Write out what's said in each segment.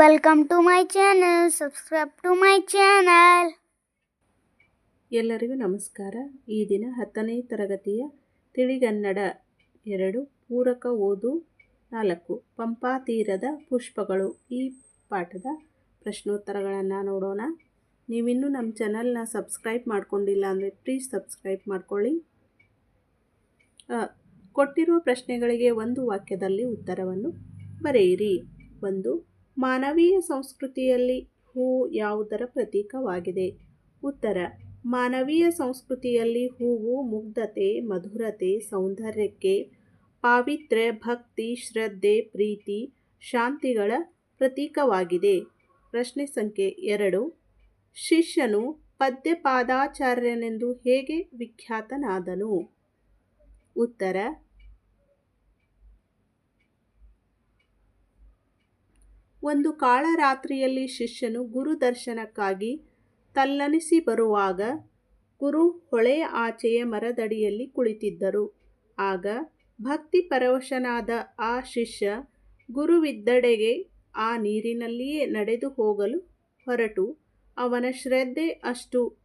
Welcome to my channel subscribe to my channel ಎಲ್ಲರಿಗೂ ನಮಸ್ಕಾರ. ಈ ದಿನ ಹತ್ತನೇ ತರಗತಿಯ ತಿಳಿಗನ್ನಡ ಎರಡು, ಪೂರಕ ಓದು ನಾಲ್ಕು, ಪಂಪಾ ತೀರದ ಪುಷ್ಪಗಳು. ಈ ಪಾಠದ ಪ್ರಶ್ನೋತ್ತರಗಳನ್ನು ನೋಡೋಣ. ನೀವಿನ್ನೂ ನಮ್ಮ ಚಾನಲ್ನ ಸಬ್ಸ್ಕ್ರೈಬ್ ಮಾಡ್ಕೊಂಡಿಲ್ಲ ಅಂದರೆ ಪ್ಲೀಸ್ ಸಬ್ಸ್ಕ್ರೈಬ್ ಮಾಡ್ಕೊಳ್ಳಿ. ಕೊಟ್ಟಿರುವ ಪ್ರಶ್ನೆಗಳಿಗೆ ಒಂದು ವಾಕ್ಯದಲ್ಲಿ ಉತ್ತರವನ್ನು ಬರೆಯಿರಿ. ಒಂದು ಮಾನವೀಯ ಸಂಸ್ಕೃತಿಯಲ್ಲಿ ಹೂ ಯಾವುದರ ಪ್ರತೀಕವಾಗಿದೆ? ಉತ್ತರ, ಮಾನವೀಯ ಸಂಸ್ಕೃತಿಯಲ್ಲಿ ಹೂವು ಮುಗ್ಧತೆ, ಮಧುರತೆ, ಸೌಂದರ್ಯಕ್ಕೆ ಪಾವಿತ್ರ್ಯ, ಭಕ್ತಿ, ಶ್ರದ್ಧೆ, ಪ್ರೀತಿ, ಶಾಂತಿಗಳ ಪ್ರತೀಕವಾಗಿದೆ. ಪ್ರಶ್ನೆ ಸಂಖ್ಯೆ ಎರಡು, ಶಿಷ್ಯನು ಪದ್ಯಪಾದಾಚಾರ್ಯನೆಂದು ಹೇಗೆ ವಿಖ್ಯಾತನಾದನು? ಉತ್ತರ ಒಂದು ಕಾಳರಾತ್ರಿಯಲ್ಲಿ ಶಿಷ್ಯನು ಗುರು ದರ್ಶನಕ್ಕಾಗಿ ತಲ್ಲಣಿಸಿ ಬರುವಾಗ ಗುರು ಹೊಳೆಯ ಆಚೆಯ ಮರದಡಿಯಲ್ಲಿ ಕುಳಿತಿದ್ದರು. ಆಗ ಭಕ್ತಿ ಪರವಶನಾದ ಆ ಶಿಷ್ಯ ಗುರುವಿದ್ದಡೆಗೆ ಆ ನೀರಿನಲ್ಲಿಯೇ ನಡೆದು ಹೋಗಲು ಹೊರಟು. ಅವನ ಶ್ರದ್ಧೆ ಅಷ್ಟು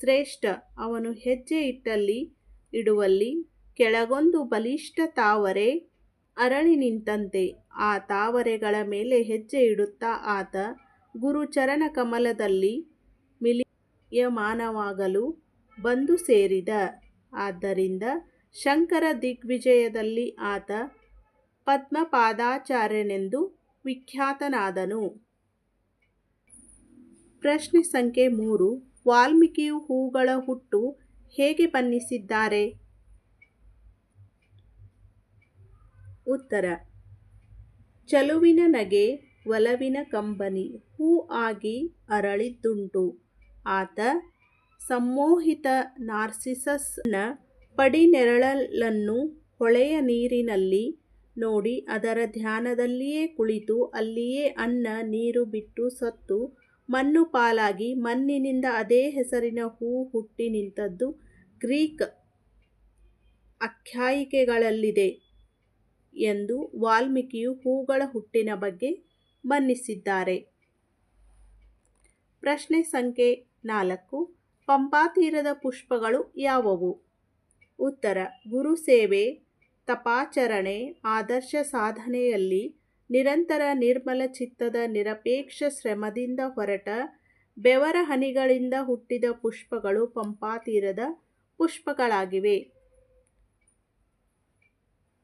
ಶ್ರೇಷ್ಠ. ಅವನು ಹೆಜ್ಜೆ ಇಟ್ಟಲ್ಲಿ ಇಡುವಲ್ಲಿ ಕೆಳಗೊಂದು ಬಲಿಷ್ಠ ತಾವರೆ ಅರಳಿ ನಿಂತಂತೆ. ಆ ತಾವರೆಗಳ ಮೇಲೆ ಹೆಜ್ಜೆ ಇಡುತ್ತಾ ಆತ ಗುರು ಚರಣ ಕಮಲದಲ್ಲಿ ಮಿಲಿಯಮಾನವಾಗಲು ಬಂದು ಸೇರಿದ. ಆದ್ದರಿಂದ ಶಂಕರ ದಿಗ್ವಿಜಯದಲ್ಲಿ ಆತ ಪದ್ಮಪಾದಾಚಾರ್ಯನೆಂದು ವಿಖ್ಯಾತನಾದನು. ಪ್ರಶ್ನೆ ಸಂಖ್ಯೆ ಮೂರು, ವಾಲ್ಮೀಕಿಯು ಹೂಗಳ ಹುಟ್ಟು ಹೇಗೆ ಬಣ್ಣಿಸಿದ್ದಾರೆ? ಉತ್ತರ. ಚಲುವಿನ ನಗೆ ಒಲವಿನ ಕಂಬನಿ ಹೂ ಆಗಿ ಅರಳಿದ್ದುಂಟು. ಆತ ಸಮ್ಮೋಹಿತ ನಾರ್ಸಿಸಸ್ನ ಪಡಿನೆರಳನ್ನು ಹೊಳೆಯ ನೀರಿನಲ್ಲಿ ನೋಡಿ ಅದರ ಧ್ಯಾನದಲ್ಲಿಯೇ ಕುಳಿತು ಅಲ್ಲಿಯೇ ಅನ್ನ ನೀರು ಬಿಟ್ಟು ಸತ್ತು ಮಣ್ಣು ಪಾಲಾಗಿ ಮಣ್ಣಿನಿಂದ ಅದೇ ಹೆಸರಿನ ಹೂ ಹುಟ್ಟಿ ನಿಂತದ್ದು ಗ್ರೀಕ್ ಆಖ್ಯಾಯಿಕೆಗಳಲ್ಲಿದೆ ಎಂದು ವಾಲ್ಮೀಕಿಯು ಹೂಗಳ ಹುಟ್ಟಿನ ಬಗ್ಗೆ ಬಣ್ಣಿಸಿದ್ದಾರೆ ಪ್ರಶ್ನೆ ಸಂಖ್ಯೆ ನಾಲ್ಕು, ಪಂಪಾತೀರದ ಪುಷ್ಪಗಳು ಯಾವುವು? ಉತ್ತರ, ಗುರು ಸೇವೆ, ತಪಾಚರಣೆ, ಆದರ್ಶ ಸಾಧನೆಯಲ್ಲಿ ನಿರಂತರ ನಿರ್ಮಲ ಚಿತ್ತದ ನಿರಪೇಕ್ಷ ಶ್ರಮದಿಂದ ಹೊರಟ ಬೆವರ ಹನಿಗಳಿಂದ ಹುಟ್ಟಿದ ಪುಷ್ಪಗಳು ಪಂಪಾತೀರದ ಪುಷ್ಪಗಳಾಗಿವೆ.